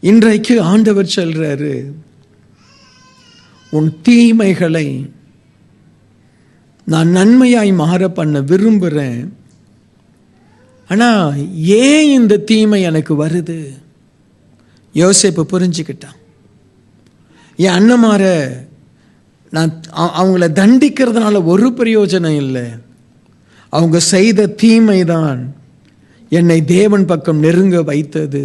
இன்றைக்கு ஆண்டவர் சொல்றாரு உன் தீமைகளை நான் நன்மையாய் மாற பண்ண விரும்புகிறேன் ஆனால் ஏன் இந்த தீமை எனக்கு வருது? யோசிப்பு புரிஞ்சுக்கிட்டான். என் அண்ணமார நான் அவங்கள தண்டிக்கிறதுனால ஒரு பிரயோஜனம் இல்லை. அவங்க செய்த தீமை தான் என்னை தேவன் பக்கம் நெருங்க வைத்தது.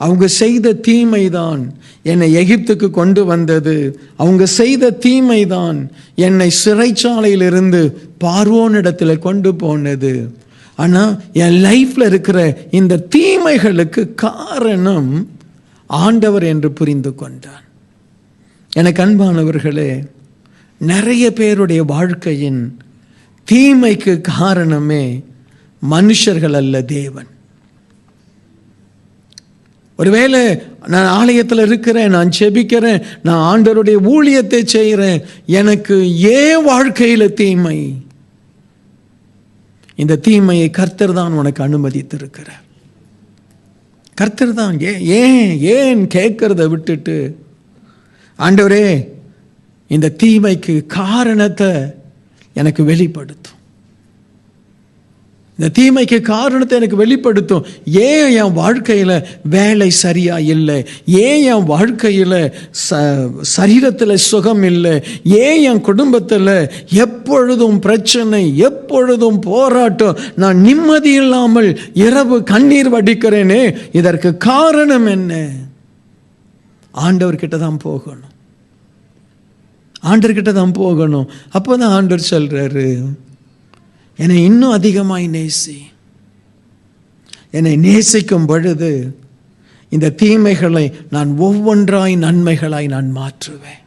அவங்க செய்த தீமை தான் என்னை எகிப்துக்கு கொண்டு வந்தது. அவங்க செய்த தீமை தான் என்னை சிறைச்சாலையிலிருந்து பார்வோனிடத்தில் கொண்டு போனது. ஆனால் என் லைஃப்பில் இருக்கிற இந்த தீமைகளுக்கு காரணம் ஆண்டவர் என்று புரிந்து கொண்டான். எனக்கு அன்பானவர்களே நிறைய பேருடைய வாழ்க்கையின் தீமைக்கு காரணமே மனுஷர்கள் அல்ல தேவன். ஒருவேளை நான் ஆலயத்தில் இருக்கிறேன் நான் செபிக்கிறேன் நான் ஆண்டவருடைய ஊழியத்தை செய்கிறேன் எனக்கு ஏன் வாழ்க்கையில் தீமை? இந்த தீமையை கர்த்தர் தான் உனக்கு அனுமதித்திருக்கிறார். கர்த்தர் தான் ஏன் ஏன் ஏன் கேட்கறத விட்டுட்டு? ஆண்டவரே இந்த தீமைக்கு காரணத்தை எனக்கு வெளிப்படுத்தும் இந்த தீமைக்கு காரணத்தை எனக்கு வெளிப்படுத்தும். ஏன் என் வாழ்க்கையில் வேலை சரியாக இல்லை? ஏன் என் வாழ்க்கையில் ச சரீரத்தில் சுகம் இல்லை? ஏன் என் குடும்பத்தில் எப்பொழுதும் பிரச்சனை எப்பொழுதும் போராட்டம்? நான் நிம்மதி இல்லாமல் இரவு கண்ணீர் வடிக்கிறேனே இதற்கு காரணம் என்ன? ஆண்டவர்கிட்ட தான் போகணும். ஆண்டர்கிட்ட தான் போகணும். அப்போ தான் ஆண்டவர் சொல்கிறாரு என்னை இன்னும் அதிகமாய் நேசி. என்னை நேசிக்கும் பொழுது இந்த தீமைகளை நான் ஒவ்வொன்றாய் நன்மைகளாய் நான் மாற்றுவேன்.